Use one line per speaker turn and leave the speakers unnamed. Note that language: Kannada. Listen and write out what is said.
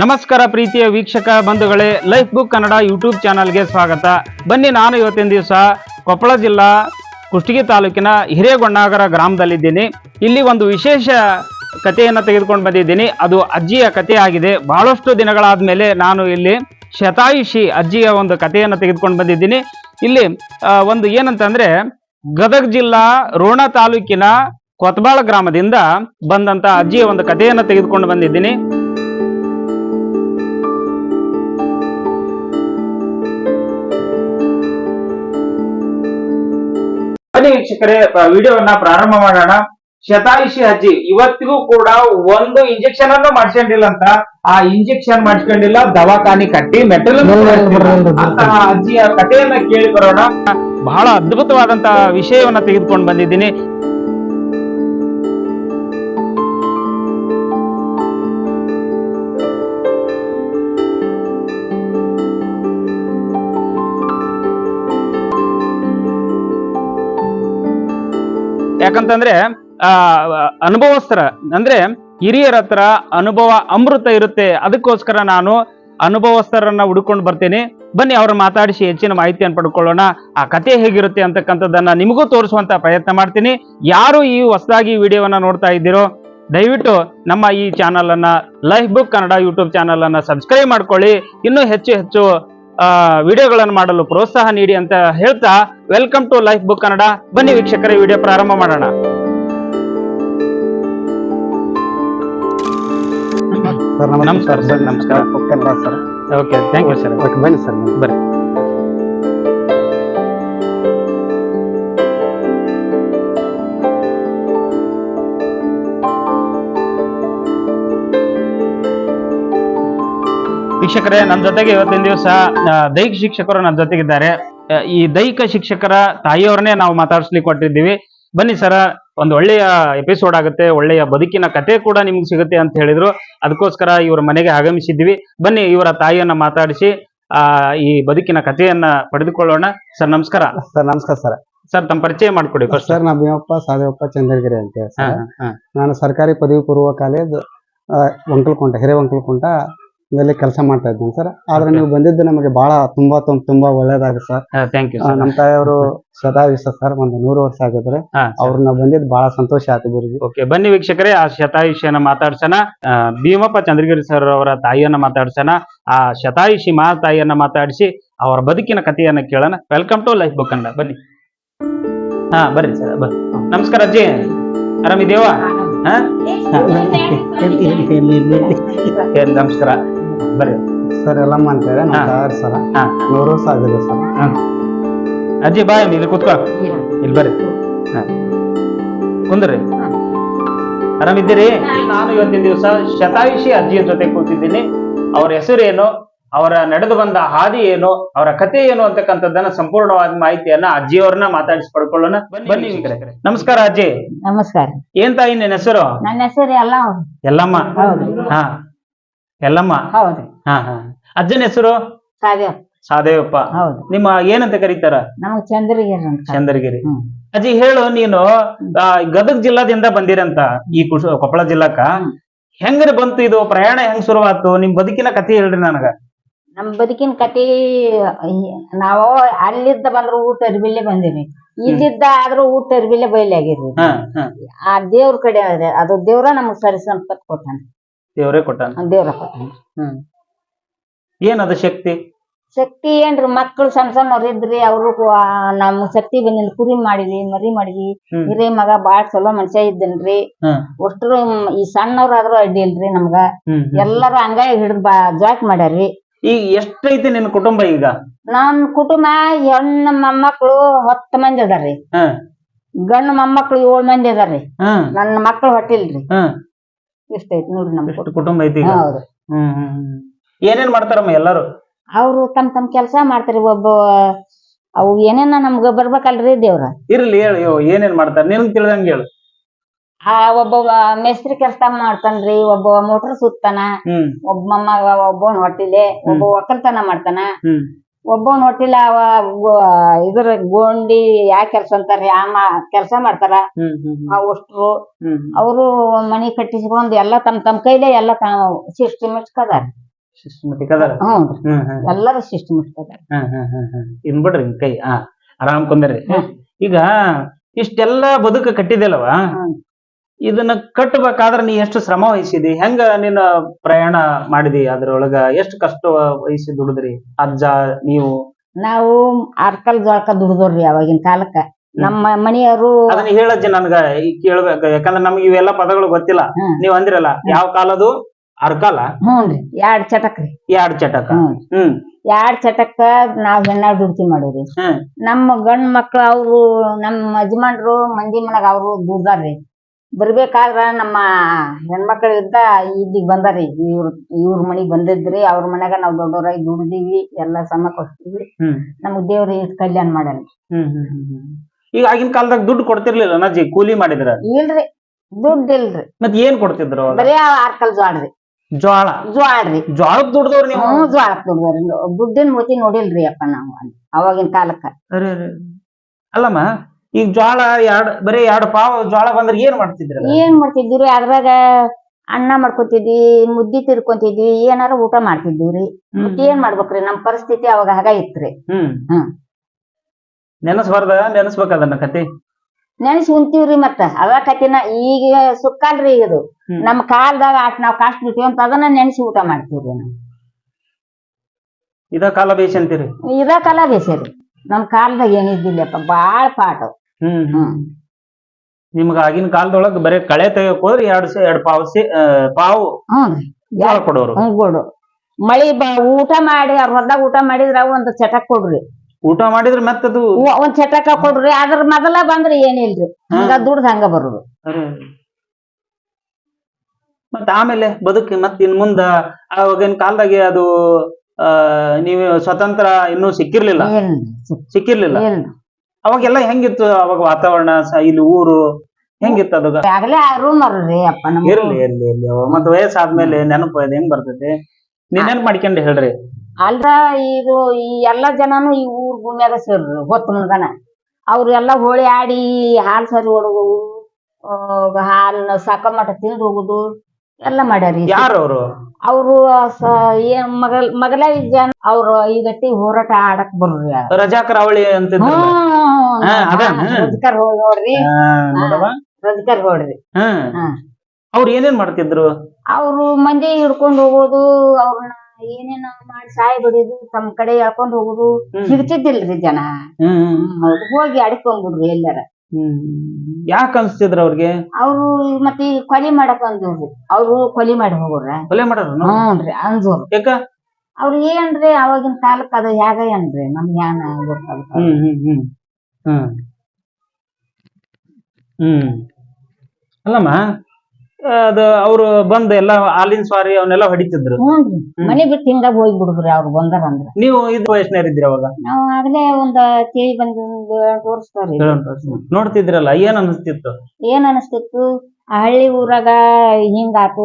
ನಮಸ್ಕಾರ ಪ್ರೀತಿಯ ವೀಕ್ಷಕ ಬಂಧುಗಳೇ ಲೈಫ್ ಬುಕ್ ಕನ್ನಡ ಯೂಟ್ಯೂಬ್ ಚಾನಲ್ಗೆ ಸ್ವಾಗತ. ಬನ್ನಿ ನಾನು ಇವತ್ತಿನ ದಿವಸ ಕೊಪ್ಪಳ ಜಿಲ್ಲಾ ಕುಷ್ಟಗಿ ತಾಲೂಕಿನ ಹಿರೇಗೊಂಡಾಗರ ಗ್ರಾಮದಲ್ಲಿದ್ದೀನಿ. ಇಲ್ಲಿ ಒಂದು ವಿಶೇಷ ಕಥೆಯನ್ನು ತೆಗೆದುಕೊಂಡು ಬಂದಿದ್ದೀನಿ. ಅದು ಅಜ್ಜಿಯ ಕಥೆ ಆಗಿದೆ. ಬಹಳಷ್ಟು ದಿನಗಳಾದ ಮೇಲೆ ನಾನು ಇಲ್ಲಿ ಶತಾಯುಷಿ ಅಜ್ಜಿಯ ಒಂದು ಕಥೆಯನ್ನು ತೆಗೆದುಕೊಂಡು ಬಂದಿದ್ದೀನಿ. ಇಲ್ಲಿ ಒಂದು ಏನಂತಂದ್ರೆ, ಗದಗ ಜಿಲ್ಲಾ ರೋಣ ತಾಲೂಕಿನ ಕೊತ್ಬಾಳ ಗ್ರಾಮದಿಂದ ಬಂದಂತ ಅಜ್ಜಿಯ ಒಂದು ಕಥೆಯನ್ನು ತೆಗೆದುಕೊಂಡು ಬಂದಿದ್ದೀನಿ. ವೀಕ್ಷಕರೇ ವಿಡಿಯೋವನ್ನ ಪ್ರಾರಂಭ ಮಾಡೋಣ. ಶತಾಯುಷಿ ಅಜ್ಜಿ ಇವತ್ತಿಗೂ ಕೂಡ ಒಂದು ಇಂಜೆಕ್ಷನ್ ಅನ್ನು ಮಾಡಿಸ್ಕೊಂಡಿಲ್ಲ ಅಂತ. ಆ ಇಂಜೆಕ್ಷನ್ ಮಾಡಿಸ್ಕೊಂಡಿಲ್ಲ ದವಾಖಾನಿ ಕಟ್ಟಿ ಮೆಟಲ್ ಅಂತಹ ಅಜ್ಜಿಯ ಕಥೆಯನ್ನ ಕೇಳಿ ಬರೋಣ. ಬಹಳ ಅದ್ಭುತವಾದಂತಹ ವಿಷಯವನ್ನ ತೆಗೆದುಕೊಂಡು ಬಂದಿದ್ದೀನಿ. ಯಾಕಂತಂದ್ರೆ ಆ, ಅನುಭವಸ್ಥರ, ಅಂದ್ರೆ ಹಿರಿಯರ ಹತ್ರ ಅನುಭವ ಅಮೃತ ಇರುತ್ತೆ, ಅದಕ್ಕೋಸ್ಕರ ನಾನು ಅನುಭವಸ್ಥರನ್ನ ಹುಡುಕೊಂಡು ಬರ್ತೇನೆ. ಬನ್ನಿ, ಅವ್ರ ಮಾತಾಡಿಸಿ ಹೆಚ್ಚಿನ ಮಾಹಿತಿಯನ್ನು ಪಡ್ಕೊಳ್ಳೋಣ. ಆ ಕತೆ ಹೇಗಿರುತ್ತೆ ಅಂತಕ್ಕಂಥದ್ದನ್ನ ನಿಮಗೂ ತೋರಿಸುವಂತ ಪ್ರಯತ್ನ ಮಾಡ್ತೀನಿ. ಯಾರು ಈ ಹೊಸದಾಗಿ ವಿಡಿಯೋವನ್ನ ನೋಡ್ತಾ ಇದ್ದೀರೋ, ದಯವಿಟ್ಟು ನಮ್ಮ ಈ ಚಾನಲ್ ಅನ್ನ life book Kannada YouTube channel ಅನ್ನ ಸಬ್ಸ್ಕ್ರೈಬ್ ಮಾಡ್ಕೊಳ್ಳಿ. ಇನ್ನೂ ಹೆಚ್ಚು ಹೆಚ್ಚು ವಿಡಿಯೋಗಳನ್ನು ಮಾಡಲು ಪ್ರೋತ್ಸಾಹ ನೀಡಿ ಅಂತ ಹೇಳ್ತಾ welcome to life book Kannada ಬನ್ನಿ ವೀಕ್ಷಕರ ವಿಡಿಯೋ ಪ್ರಾರಂಭ ಮಾಡೋಣ
ಸರ್
ನಮಸ್ಕಾರ ಸರ್, ನಮಸ್ಕಾರ.
Okay sir
okay thank you sir
ಬನ್ನಿ ಸರ್.
ಬರ್ರಿ ವೀಕ್ಷಕರೇ ನನ್ನ ಜೊತೆಗೆ ಇವತ್ತಿನ ದಿವಸ ದೈಹಿಕ ಶಿಕ್ಷಕರು ನನ್ನ ಜೊತೆಗಿದ್ದಾರೆ. ಈ ದೈಹಿಕ ಶಿಕ್ಷಕರ ತಾಯಿಯವ್ರನ್ನೇ ನಾವು ಮಾತಾಡ್ಸ್ಲಿಕ್ಕೆ ಕೊಟ್ಟಿದ್ದೀವಿ. ಬನ್ನಿ ಸರ ಒಂದು ಒಳ್ಳೆಯ ಎಪಿಸೋಡ್ ಆಗುತ್ತೆ ಒಳ್ಳೆಯ ಬದುಕಿನ ಕತೆ ಕೂಡ ನಿಮ್ಗೆ ಸಿಗುತ್ತೆ ಅಂತ ಹೇಳಿದ್ರು. ಅದಕ್ಕೋಸ್ಕರ ಇವ್ರ ಮನೆಗೆ ಆಗಮಿಸಿದ್ವಿ ಬನ್ನಿ ಇವರ ತಾಯಿಯನ್ನ ಮಾತಾಡಿಸಿ ಆ ಈ ಬದುಕಿನ ಕಥೆಯನ್ನ ಪಡೆದುಕೊಳ್ಳೋಣ. ಸರ್ ನಮಸ್ಕಾರ.
ಸರ್ ನಮಸ್ಕಾರ ಸರ್.
ಸರ್ ತಮ್ಮ ಪರಿಚಯ ಮಾಡ್ಕೊಡಿ
ಸರ್ ನಾ ಭೀಮಪ್ಪ ಸಾದೇವಪ್ಪ ಚಂದ್ರಗಿರಿ ಅಂತ ಹೇಳಿ ಸರ್. ನಾನು ಸರ್ಕಾರಿ ಪದವಿ ಪೂರ್ವ ಕಾಲೇಜ್ ವಂಕಲ್ಕುಂಟ ಹಿರೇ ದಲ್ಲಿ ಕೆಲಸ ಮಾಡ್ತಾ ಇದ್ದೇನೆ ಸರ್. ಆದ್ರೆ. ನೀವು ಬಂದಿದ್ದು ನಮಗೆ ಬಹಳ ತುಂಬಾ ತುಂಬಾ ಒಳ್ಳೇದಾಗುತ್ತೆ ಸರ್.
ಥ್ಯಾಂಕ್ ಯು
ನಮ್ಮ ತಾಯಿಯವರು ಶತಾಯುಷ ಸರ್ ಒಂದು ನೂರು ವರ್ಷ ಆಗಿದ್ರೆ ಅವ್ರನ್ನ ಬಂದಿದ್ದು ಬಹಳ ಸಂತೋಷ ಆಯ್ತು ಗುರುಜಿ.
ಓಕೆ ಬನ್ನಿ ವೀಕ್ಷಕರೇ ಆ ಶತಾಯುಷಿಯನ್ನ ಮಾತಾಡ್ಸೋಣ. ಭೀಮಪ್ಪ ಚಂದ್ರಗಿರಿ ಸರ್ ಅವರ ತಾಯಿಯನ್ನ ಮಾತಾಡ್ಸೋಣ. ಆ ಶತಾಯುಷಿ ಮಾ ತಾಯಿಯನ್ನ ಮಾತಾಡಿಸಿ ಅವರ ಬದುಕಿನ ಕಥೆಯನ್ನ ಕೇಳೋಣ. ವೆಲ್ಕಮ್ ಟು ಲೈಫ್ ಬುಕ್ ಅಂಡ ಬನ್ನಿ. ಹಾ ಬರ್ರಿ ಸರ್ ಬರ್ರಿ. ನಮಸ್ಕಾರ ಅಜ್ಜಿ. ಆರಾಮಿದೇವಾ ಹಾ ನಮಸ್ಕಾರ. ಬರ್ರಿ
ಸರ್ ಎಲ್ಲಮ್ಮ ಅಂತ ಹೇಳಿ ನಮ್ಮ ತಾಯಾರ ಸರ್.
ಹಾ.
ನೂರು ವರ್ಷ ಆಗಿದೆ ಸರ್.
ಅಜ್ಜಿ ಬಾಯ್ ಇಲ್ಲಿ ಕೂತ್ಕೋ. ಇಲ್ಲಿ. ಬರ್ರಿ ಹಾ. ಕುಂದ್ರಿ. ಆರಾಮಿದ್ದೀರಿ? ನಾನು ಇವತ್ತಿನ ದಿವಸ ಶತಾಯುಷಿ ಅಜ್ಜಿಯ ಜೊತೆ ಕೂತಿದ್ದೀನಿ. ಅವರ ಹೆಸರೇನು ಏನು? ಅವರ ನಡೆದು ಬಂದ ಹಾದಿ ಏನು? ಅವರ ಕಥೆ ಏನು ಅಂತಕ್ಕಂಥದ್ದನ್ನ ಸಂಪೂರ್ಣವಾದ ಮಾಹಿತಿಯನ್ನ ಅಜ್ಜಿಯವ್ರನ್ನ ಮಾತಾಡಿಸಿ ಪಡ್ಕೊಳ್ಳೋಣ. ಬನ್ನಿ ವೀಕ್ಷಕರೇ. ನಮಸ್ಕಾರ ಅಜ್ಜಿ.
ನಮಸ್ಕಾರ.
ಏನ್ ತಾಯಿ ನಿನ್ನ ಹೆಸರು?
ನನ್ನ ಹೆಸರು ಎಲ್ಲ
ಎಲ್ಲಮ್ಮ
ಹೌದ್ರಿ
ಹಾ. ಎಲ್ಲಮ್ಮ?
ಹೌದ್ರಿ
ಹಾ ಹಾ. ಅಜ್ಜನ ಹೆಸರು? ಸಾದೇವಪ್ಪ.
ಹೌದು.
ನಿಮ್ಮ ಏನಂತ ಕರೀತಾರ?
ನಾವು ಚಂದ್ರಗಿರಿ ಅಂತ.
ಚಂದ್ರಗಿರಿ.
ಹ್ಮ್.
ಅಜ್ಜಿ ಹೇಳು ನೀನು ಆ, ಗದಗ ಜಿಲ್ಲಾದಿಂದ ಬಂದಿರಂತ ಈ ಕುಶ ಕೊಪ್ಪಳ ಜಿಲ್ಲಾಕ. ಹೆಂಗ್ರಿ ಬಂತು ಇದು? ಪ್ರಯಾಣ ಹೆಂಗ್ ಶುರುವಾತು ನಿಮ್ ಬದುಕಿನ ಕಥೆ ಹೇಳ್ರಿ ನನಗ.
ನಮ್ ಬದುಕಿನ ಕತಿ ನಾವು ಅಲ್ಲಿದ್ದ ಬಂದ್ರ ಊಟ ಅರ್ಬಿಲ್ಲೆ ಬಂದಿರಿ ಇಲ್ಲಿದ್ದ ಆದ್ರೂ ಊಟ ಅರ್ಬಿಲೆ ಬಯಲಿ
ಹಾ ಹಾ.
ಆ ದೇವ್ರ ಕಡೆ ಅದೇ ಅದು ದೇವ್ರ ನಮಗ್ ಸರಿ ಸಂಪತ್ ಕೊಟ್ಟಾನ.
ದೇವ್ರೇ ಕೊಟ್ಟಾನ?
ದೇವ್ರ ಕೊಟ್ಟಾನ.
ಹ್ಮ್. ಏನದ ಶಕ್ತಿ?
ಶಕ್ತಿ ಏನ್ರಿ ಮಕ್ಕಳು ಸಣ್ಣ ಸಣ್ಣವ್ರ ಇದ್ರಿ ಅವ್ರು ನಮ್ ಶಕ್ತಿ ಬಂದಿಲ್ಲ. ಕುರಿ ಮಾಡಿದ್ವಿ ಮರಿ ಮಾಡಿದ್ವಿ ಹಿರಿ ಮಗ ಬಾಳ ಚಲೋ ಮನುಷ್ಯ ಇದ್ದನ್ರಿ.
ಒಟ್ಟರು
ಅಷ್ಟ್ರು ಈ ಸಣ್ಣವ್ರಾದ್ರೂ ಅಡ್ಡಿ ಇಲ್ರಿ ನಮ್ಗ. ಎಲ್ಲರೂ ಹಂಗಾಗಿ ಹಿಡಿದ್ ಬಾ ಜಾಕ್ ಮಾಡ್ಯಾರ್ರಿ
ಈಗ ಎಷ್ಟೈತಿ ನಿನ್ ಕುಟುಂಬ ಈಗ?
ನನ್ ಕುಟುಂಬ ಹೆಣ್ಣು ಮೊಮ್ಮಕ್ಳು ಹತ್ತು ಮಂದಿ ಅದಾರ್ರಿ. ಗಂಡು ಮೊಮ್ಮಕ್ಳು ಏಳ್ ಮಂದಿ ಅದಾರ್ರಿ. ನನ್ನ ಮಕ್ಳು ಹೊಟ್ಟಿಲ್ರಿ.
ಹ್ಮ್
ಇಷ್ಟ ಐತಿ ನೋಡ್ರಿ ನಮ್
ಎಷ್ಟು
ಕುಟುಂಬ
ಐತಿ ಈಗ.
ಹೌದು
ಹ್ಮ್ ಹ್ಮ್ ಹ್ಮ್. ಏನೇನ್ ಮಾಡ್ತಾರಮ್ಮ ಎಲ್ಲಾರು?
ಅವ್ರು ತಮ್ ತಮ್ ಕೆಲ್ಸ ಮಾಡ್ತಾರಿ ಒಬ್ಬ ಅವು ಏನೇನ ನಮ್ಗ ಬರ್ಬೇಕಲ್ರಿ ದೇವ್ರ.
ಇರ್ಲಿ ಹೇಳು ಯೋ ಏನೇನ್ ಮಾಡ್ತಾರ? ನಿನಗ್ ತಿಳಿದಂಗ ಹೇಳು.
ಆ ಒಬ್ಬ ಮೇಸ್ತ್ರಿ ಕೆಲ್ಸ ಮಾಡ್ತಾನ್ರಿ ಒಬ್ಬ ಮೋಟರ್ ಸುತ್ತಾನ
ಹ್ಮ್.
ಒಬ್ಬ ಮಮ್ಮ ಒಬ್ಬ ಹೊಟ್ಟಿಲೆ ಒಬ್ಬ ಒಕ್ಕಲ್ತನ ಮಾಡ್ತಾನ.
ಹ್ಮ್.
ಒಬ್ಬವನ್ ಹೊಟ್ಟಿಲ ಅವ ಇದ್ರ ಗೋಂಡಿ ಯಾ ಕೆಲ್ಸ ಅಂತಾರ ಆ ಕೆಲ್ಸ ಮಾಡ್ತಾರ. ಆ ಅಷ್ಟ್ರು
ಹ್ಮ್
ಅವರು ಮನಿ ಕಟ್ಟಿಸ್ಕೊಂಡ್ ಎಲ್ಲ ತಮ್ ತಮ್ ಕೈಲೇ ಎಲ್ಲ ಸಿಸ್ಟಮೆಟಿಕ್ ಅದಾರ
ಸಿಸ್ಟಮೆಟಿಕ್ ಅದಾರ
ಎಲ್ಲರೂ ಸಿಸ್ಟಮೆಟಿಕ್ ಅದಾರ
ಇನ್ ಬಿಡ್ರಿ ಕೈ. ಆ ಆರಾಮ್ ಕುಂದ್ರಿ. ಈಗ ಇಷ್ಟೆಲ್ಲ ಬದುಕ ಕಟ್ಟಿದೆಲ್ಲವ. ಇದನ್ನ ಕಟ್ಟಬೇಕಾದ್ರೆ ನೀ ಎಷ್ಟು ಶ್ರಮ ವಹಿಸಿದಿ? ಹೆಂಗ ನೀನು ಪ್ರಯಾಣ ಮಾಡಿದಿ ಅದ್ರೊಳಗ? ಎಷ್ಟು ಕಷ್ಟ ವಹಿಸಿ ದುಡಿದ್ರಿ ಅಜ್ಜ ನೀವು?
ನಾವು ಅರ್ಕಲ್ ಜಳಕ ದುಡಿದ್ರಿ ಅವಾಗಿನ ಕಾಲಕ್ಕ. ನಮ್ಮ ಮನೆಯವರು
ಅದನ್ನ ಹೇಳಜ್ಜಿ ನನ್ಗ ಈ ಕೇಳ್ಬೇಕ. ಯಾಕಂದ್ರ ನಮ್ಗೆ ಇವೆಲ್ಲ ಪದಗಳು ಗೊತ್ತಿಲ್ಲ. ನೀವ್ ಅಂದಿರಲ್ಲ ಯಾವ ಕಾಲದು? ಅರ್ಕಾಲ
ಹ್ಞೂನ್ರಿ ಎರಡ್ ಚಟಕ್ ರೀ
ಎರಡ್ ಚಟಕ?
ಹ್ಮ್. ಎರಡ್ ಚಟಕ್ಕ ನಾವ್ ಹೆಣ್ಣ ದುಡ್ತಿ
ಮಾಡೋರಿ
ನಮ್ಮ ಗಂಡ್ ಮಕ್ಳು ಅವ್ರು ನಮ್ಮ ಯಜಮಾನ್ರು ಮಂದಿ ಮನಗ ಅವ್ರು ದುಡ್ದಾರ್ರಿ. ಬರ್ಬೇಕಾದ್ರ ನಮ್ಮ ಹೆಣ್ಮಕ್ಳ ಇದ್ದ ಇಲ್ಲಿಗ್ ಬಂದಾರಿ. ಇವ್ರ ಇವ್ರ ಮನಿಗ್ ಬಂದಿದ್ರಿ ಅವ್ರ ಮನ್ಯಾಗ ನಾವ್ ದೊಡ್ಡವರಾಗಿ ದುಡ್ದೀವಿ ಎಲ್ಲಾ ಸಮ ಕೊಡ್ತೀವಿ
ಹ್ಮ್.
ನಮ್ಗ್ ದೇವ್ರ ಇಷ್ಟ್ ಕಲ್ಯಾಣ ಮಾಡ್ಯಾರ
ಹ್ಮ್ ಹ್ಮ್ ಹ್ಮ್ ಹ್ಮ್. ಈಗ ಆಗಿನ ಕಾಲದಾಗ ದುಡ್ಡು ಕೊಡ್ತಿರ್ಲಿಲ್ಲ ಅಣ್ಣಾಜಿ ಕೂಲಿ ಮಾಡಿದ್ರ?
ಇಲ್ರಿ. ದುಡ್ಡು ಇಲ್ರಿ.
ಮತ್ ಏನ್ ಕೊಡ್ತಿದ್ರು ಅವಾಗ?
ಬರೀ ಆರ್ಕಲ್ ಜ್ವಾಳ್ರಿ
ಜ್ವಾಳ?
ಜ್ವಾಳ್ರಿ.
ಜ್ವಾಳಕ್ ದುಡ್ದವ್ರು ನೀವು?
ಹ್ಞೂ ಜ್ವಾಳ ದುಡ್ದವ್ರಿ ದುಡ್ಡಿನ ಮೂತಿ ನೋಡಿಲ್ರಿ ಅಪ್ಪ ನಾವು ಅವಾಗಿನ ಕಾಲಕ್ಕ.
ಅರೆ ಅರೆ. ಅಲ್ಲಮ್ಮ ಈಗ ಜ್ವಾಳ ಎರಡ್ ಬರೀ ಎರಡ್ ಪಾವ್ ಜ್ವಾಳ ಬಂದ್ರೆ ಏನ್ ಮಾಡ್ತಿದ್ರು
ಏನ್ ಮಾಡ್ತಿದ್ವಿ ಅದ್ರಾಗ ಅನ್ನ ಮಾಡ್ಕೊತಿದ್ವಿ ಮುದ್ದಿ ತಿರ್ಕೊಂತಿದ್ವಿ ಏನಾರ ಊಟ ಮಾಡ್ತಿದ್ವಿ ಮತ್ ಏನ್ ಮಾಡ್ಬೇಕ್ರಿ? ನಮ್ ಪರಿಸ್ಥಿತಿ ಅವಾಗ ಹಾಗ ಇತ್ರಿ.
ಹ್ಮ್.
ಹ್ಮ್.
ನೆನಸ್ಬಾರ್ದ? ನೆನಸ್ಬೇಕ ಅದನ್ನ ಕತೆ
ನೆನ್ಸ್ ಉಂತೀವ್ರಿ ಮತ್ತ. ಅದ ಕತೆನ ಈಗ ಸುಕ್ಕಲ್ರಿ ಇದು. ನಮ್ ಕಾಲದಾಗ ನಾವ್ ಕಾಸ್ಟ್ ಬಿಟ್ಟಿವಿ ಅಂತ ಅದನ್ನ ನೆನ್ಸಿ ಊಟ ಮಾಡ್ತೀವ್ರಿ ನಾವು.
ಇದ ಕಾಲ ಬೇಸ್ ಅಂತೀರಿ.
ಇದ ಕಾಲ ಬೇಸರಿ ನಮ್ ಕಾಲದಾಗ ಏನಿದ್ದಿಲ್ಲಪ್ಪ ಬಾಳ ಪಾಠ
ಹ್ಮ್
ಹ್ಮ್.
ನಿಮ್ಗ ಆಗಿನ ಕಾಲದೊಳಗ ಬರೀ ಕಳೆ ತೆಗಿಯಕ್ ಹೋದ್ರೆ ಎರಡ್ ಸೆ ಎರಡ್ ಪಾವ್ ಸಿ ಆ, ಪಾವು ಕೊಡೋರು.
ಹ್ಞೂ ಕೊಡು. ಮಳಿ ಬ ಊಟ ಮಾಡಿ ಅವ್ರ ಹೊಲ್ದಾಗ ಊಟ ಮಾಡಿದ್ರ ಒಂದ್ ಚಟಕ್ ಕೊಡ್ರಿ.
ಊಟ ಮಾಡಿದ್ರೆ ಮತ್ತದು
ಒ- ಒಂದ್ ಚಟಕ ಕೊಡ್ರಿ. ಅದ್ರ ಮೊದಲ ಬಂದ್ರ ಏನಿಲ್ರಿ. ಹಂಗ ದುಡ್ದ ಹಂಗ ಬರುದು.
ಅರೆ. ಮತ್ತ ಆಮೇಲೆ ಬದುಕಿ ಮತ್ತ ಇನ್ ಮುಂದ ಅವಾಗಿನ ಕಾಲದಾಗೆ ಅದು ನೀವು ಸ್ವತಂತ್ರ ಇನ್ನೂ ಸಿಕ್ಕಿರ್ಲಿಲ್ಲ? ಸಿಕ್ಕಿರ್ಲಿಲ್ಲ? ಅವಾಗೆಲ್ಲ ಹೆಂಗಿತ್ತು ಅವಾಗ ವಾತಾವರಣ ಇಲ್ಲಿ ಊರು? ಹೆಂಗಿತ್ತು ಅದು?
ಆಗ್ಲೇ ರೂಮ್ ರೀ ಅಪ್ಪ ನಮ್ಮ
ಇರ್ಲಿ ಇರ್ಲಿ ಇರ್ಲಿ. ಅವ ಮತ್ತ ವಯಸ್ಸಾದ್ಮೇಲೆ ನೆನಪು ಅದು ಹೆಂಗ್ ಬರ್ತೈತಿ? ನೀನೇನ್ ಮಾಡ್ಕೊಂಡ್ ಹೇಳ್ರಿ.
ಅಲ್ರ ಇದು ಈ ಎಲ್ಲಾ ಜನನು ಈ ಊರ್ ಭೂಮಿಯಾಗ ಸೇರ್ರಿ ಹೊತ್ತು ಮುನ್ಗನ ಅವ್ರು ಎಲ್ಲಾ ಹೋಳಿ ಆಡಿ ಹಾಲ್ ಸರಿ ಹೊಡೋದು ಹಾಲ್ ಸಾಕ ಮಠ ತಿಂದು ಹೋಗುದು. ಎಲ್ಲ ಮಾಡ್ಯಾರಿ
ಯಾರು ಅವರು
ಅವ್ರು ಏನ್ ಮಗಲ್ ಮಗಲ ಜನ ಅವ್ರು ಈ ಗಟ್ಟಿ ಹೋರಾಟ ಆಡಕ್ ಬರ್ರಿ
ರಜಾ ಕರಾವಳಿ ಅಂತ?
ರಜಕರ್ ಹೋಗ್ರಿ ನೋಡ್ರಿ. ರಜಕರ್ ಹೋಡ್ರಿ
ಹ್ಮ್
ಹಾ.
ಅವ್ರು ಏನೇನ್ ಮಾಡ್ತಿದ್ರು?
ಅವ್ರು ಮಂದಿ ಹಿಡ್ಕೊಂಡ್ ಹೋಗೋದು ಅವ್ರನ್ನ ಏನೇನ ಮಾಡಿ ಸಾಯ್ ಬಿಡಿದು ತಮ್ ಕಡೆ ಎಳ್ಕೊಂಡ್ ಹೋಗುದು. ಸಿಗ್ತಿದ್ದಿಲ್ರಿ ಜನ. ಹೋಗಿ ಅಡ್ಕೊಂಡ್ಬಿಡ್ರಿ ಎಲ್ಲಾರ.
ಯಾಕ ಅನ್ಸ್ತಿದ್ರ ಅವ್ರಿಗೆ?
ಅವ್ರು ಮತ್ತೆ ಈ ಕೊಲಿ ಮಾಡಕ್ ಅಂದ್ರಿ ಅವ್ರು ಕೊಲೆ ಮಾಡಿ ಹೋಗೋರ
ಕೊಲೆ ಮಾಡೋರು
ಹ್ಞೂನ್ರಿ ಅಂಜೋರು
ಯಾಕ?
ಅವ್ರ ಏನ್ರಿ ಅವಾಗಿನ ಕಾಲಕ್ಕ ಅದು ಹೇಗ ಏನ್ರಿ? ನಮ್ಗೆ ಯಾನ ಗೊತ್ತಾಗ
ಹ್ಮ್ ಹ್ಮ್ ಹ್ಮ್. ಹ್ಮ್. ಹ್ಮ್. ಅಲ್ಲಮ್ಮ ಅದು ಅವ್ರು ಬಂದ್ ಎಲ್ಲ ಹಾಲಿನ ಸ್ವಾರಿ ಅವನ್ನೆಲ್ಲ ಹೊಡಿತಿದ್ರು.
ಹ್ಞೂನ್ರಿ ಮನೆ ಬಿಟ್ಟು ಹಿಂಗ ಹೋಗಿ ಬಿಡುದ್ರಿ ಅವ್ರು ಬಂದಾರ ಅಂದ್ರ.
ನೀವು ಇದು ವಯಸ್ಸಿನರಿದ್ರಿ ಅವಾಗ?
ನಾವ್ ಆಗ್ಲೇ ಒಂದ್ ತಿಳಿ ಬಂದ್ ತೋರ್ಸ್ತಾರ
ನೋಡ್ತಿದ್ರಲ್ಲ ಏನ್ ಅನಿಸ್ತಿತ್ತು?
ಏನ್ ಅನಸ್ತಿತ್ತು? ಆ ಹಳ್ಳಿ ಊರಾಗ ಹಿಂಗಾತು.